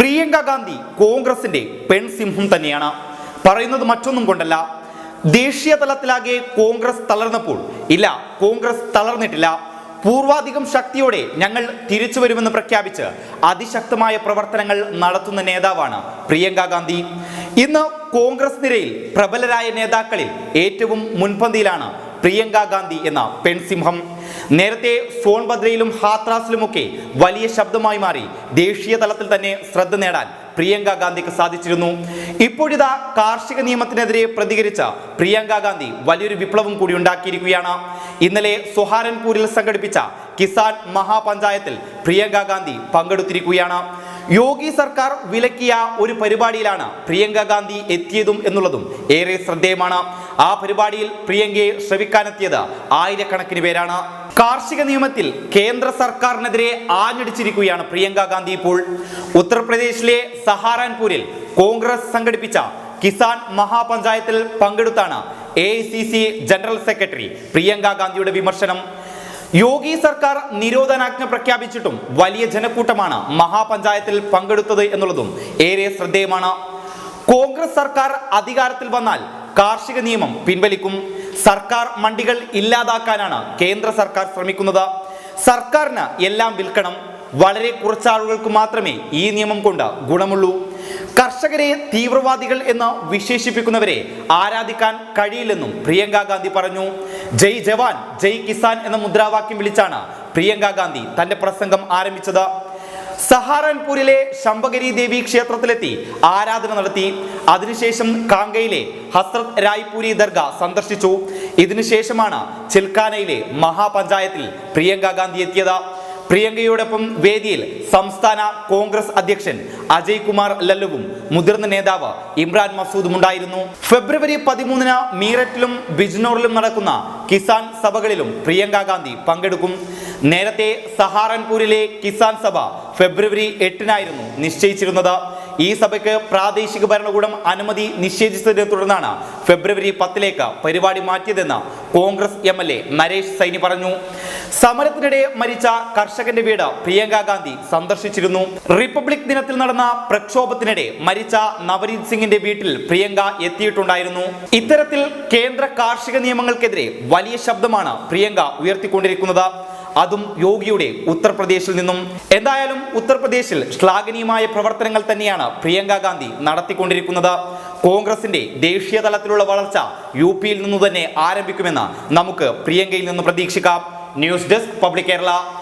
പ്രിയങ്ക ഗാന്ധി കോൺഗ്രസിന്റെ പെൺസിംഹം തന്നെയാണ്. പറയുന്നത് മറ്റൊന്നും കൊണ്ടല്ല. ദേശീയ തലത്തിലാകെ കോൺഗ്രസ് തളർന്നപ്പോൾ ഇല്ല കോൺഗ്രസ് തളർന്നിട്ടില്ല. പൂർവാധികം ശക്തിയോടെ ഞങ്ങൾ തിരിച്ചു വരുമെന്ന് പ്രഖ്യാപിച്ച് അതിശക്തമായ പ്രവർത്തനങ്ങൾ നടത്തുന്ന നേതാവാണ് പ്രിയങ്ക ഗാന്ധി. ഇന്ന് കോൺഗ്രസ് നിരയിൽ പ്രബലരായ നേതാക്കളിൽ ഏറ്റവും മുൻപന്തിയിലാണ് പ്രിയങ്ക ഗാന്ധി എന്ന പെൺസിംഹം. നേരത്തെ സോൺഭദ്രയിലും ഹാത്രാസിലുമൊക്കെ വലിയ ശബ്ദമായി മാറി ദേശീയ തലത്തിൽ തന്നെ ശ്രദ്ധ നേടാൻ പ്രിയങ്ക ഗാന്ധിക്ക് സാധിച്ചിരുന്നു. ഇപ്പോഴിതാ കാർഷിക നിയമത്തിനെതിരെ പ്രതികരിച്ച പ്രിയങ്ക ഗാന്ധി വലിയൊരു വിപ്ലവം കൂടി ഉണ്ടാക്കിയിരിക്കുകയാണ്. ഇന്നലെ സുഹാരൻപൂരിൽ സംഘടിപ്പിച്ച കിസാൻ മഹാപഞ്ചായത്തിൽ പ്രിയങ്ക ഗാന്ധി പങ്കെടുത്തിരിക്കുകയാണ്. യോഗി സർക്കാർ വിലക്കിയ ഒരു പരിപാടിയിലാണ് പ്രിയങ്ക ഗാന്ധി എത്തിയതും എന്നുള്ളതും ഏറെ ശ്രദ്ധേയമാണ്. ആ പരിപാടിയിൽ പ്രിയങ്കയെ ശ്രവിക്കാനെത്തിയത് ആയിരക്കണക്കിന് പേരാണ്. കാർഷിക നിയമത്തിൽ കേന്ദ്ര സർക്കാരിനെതിരെ ആഞ്ഞടിച്ചിരിക്കുകയാണ് പ്രിയങ്ക ഗാന്ധി ഇപ്പോൾ. ഉത്തർപ്രദേശിലെ സഹാറാൻപൂരിൽ കോൺഗ്രസ് സംഘടിപ്പിച്ച കിസാൻ മഹാപഞ്ചായത്തിൽ പങ്കെടുത്താണ് എ ജനറൽ സെക്രട്ടറി പ്രിയങ്ക ഗാന്ധിയുടെ വിമർശനം. യോഗി സർക്കാർ നിരോധനാജ്ഞ പ്രഖ്യാപിച്ചിട്ടും വലിയ ജനക്കൂട്ടമാണ് മഹാപഞ്ചായത്തിൽ പങ്കെടുത്തത് എന്നുള്ളതും ഏറെ ശ്രദ്ധേയമാണ്. കോൺഗ്രസ് സർക്കാർ അധികാരത്തിൽ വന്നാൽ കാർഷിക നിയമം പിൻവലിക്കും. സർക്കാർ മണ്ടികൾ ഇല്ലാതാക്കാനാണ് കേന്ദ്ര സർക്കാർ ശ്രമിക്കുന്നത്. സർക്കാരിന് എല്ലാം വിൽക്കണം. വളരെ കുറച്ചാളുകൾക്ക് മാത്രമേ ഈ നിയമം കൊണ്ട് ഗുണമുള്ളൂ. കർഷകരെ തീവ്രവാദികൾ എന്ന് വിശേഷിപ്പിക്കുന്നവരെ ആരാധിക്കാൻ കഴിയില്ലെന്നും പ്രിയങ്ക ഗാന്ധി പറഞ്ഞു. ജയ് ജവാൻ ജയ് കിസാൻ എന്ന മുദ്രാവാക്യം വിളിച്ചാണ് പ്രിയങ്ക ഗാന്ധി തന്റെ പ്രസംഗം ആരംഭിച്ചത്. സഹാറൻപൂരിലെ ശംഭഗരി ദേവി ക്ഷേത്രത്തിലെത്തി ആരാധന നടത്തി. അതിനുശേഷം കാങ്കയിലെ ഹസ്രത് രായ്പൂരി ദർഗ സന്ദർശിച്ചു. ഇതിനുശേഷമാണ് ചിൽക്കാനയിലെ മഹാപഞ്ചായത്തിൽ പ്രിയങ്ക ഗാന്ധി എത്തിയത്. പ്രിയങ്കയോടൊപ്പം വേദിയിൽ സംസ്ഥാന കോൺഗ്രസ് അധ്യക്ഷൻ അജയ് കുമാർ ലല്ലുവും മുതിർന്ന നേതാവ് ഇമ്രാൻ മസൂദും ഉണ്ടായിരുന്നു. ഫെബ്രുവരി പതിമൂന്നിന് മീററ്റിലും ബിജ്നോറിലും നടക്കുന്ന കിസാൻ സഭകളിലും പ്രിയങ്ക ഗാന്ധി പങ്കെടുക്കും. നേരത്തെ സഹാറൻപൂരിലെ കിസാൻ സഭ ഫെബ്രുവരി എട്ടിനായിരുന്നു നിശ്ചയിച്ചിരുന്നത്. ഈ സഭയ്ക്ക് പ്രാദേശിക ഭരണകൂടം അനുമതി നിഷേധിച്ചതിനെ തുടർന്നാണ് ഫെബ്രുവരി പത്തിലേക്ക് പരിപാടി മാറ്റിയതെന്ന് Congress M L A Naresh Saini പറഞ്ഞു. സമരത്തിനിടെ മരിച്ച കർഷകന്റെ വീട് പ്രിയങ്ക ഗാന്ധി സന്ദർശിച്ചിരുന്നു. റിപ്പബ്ലിക് ദിനത്തിൽ നടന്ന പ്രക്ഷോഭത്തിനിടെ മരിച്ച നവരീത് സിംഗിന്റെ വീട്ടിൽ പ്രിയങ്ക എത്തിയിട്ടുണ്ടായിരുന്നു. ഇത്തരത്തിൽ കേന്ദ്ര കാർഷിക നിയമങ്ങൾക്കെതിരെ വലിയ ശബ്ദമാണ് പ്രിയങ്ക ഉയർത്തിക്കൊണ്ടിരിക്കുന്നത്. അതും യോഗിയുടെ ഉത്തർപ്രദേശിൽ നിന്നും. എന്തായാലും ഉത്തർപ്രദേശിൽ ശ്ലാഘനീയമായ പ്രവർത്തനങ്ങൾ തന്നെയാണ് പ്രിയങ്ക ഗാന്ധി നടത്തിക്കൊണ്ടിരിക്കുന്നത്. കോൺഗ്രസിന്റെ ദേശീയ തലത്തിലുള്ള വളർച്ച യു പിയിൽ നിന്നു തന്നെ ആരംഭിക്കുമെന്ന് നമുക്ക് പ്രിയങ്കയിൽ നിന്ന് പ്രതീക്ഷിക്കാം. News desk public Kerala.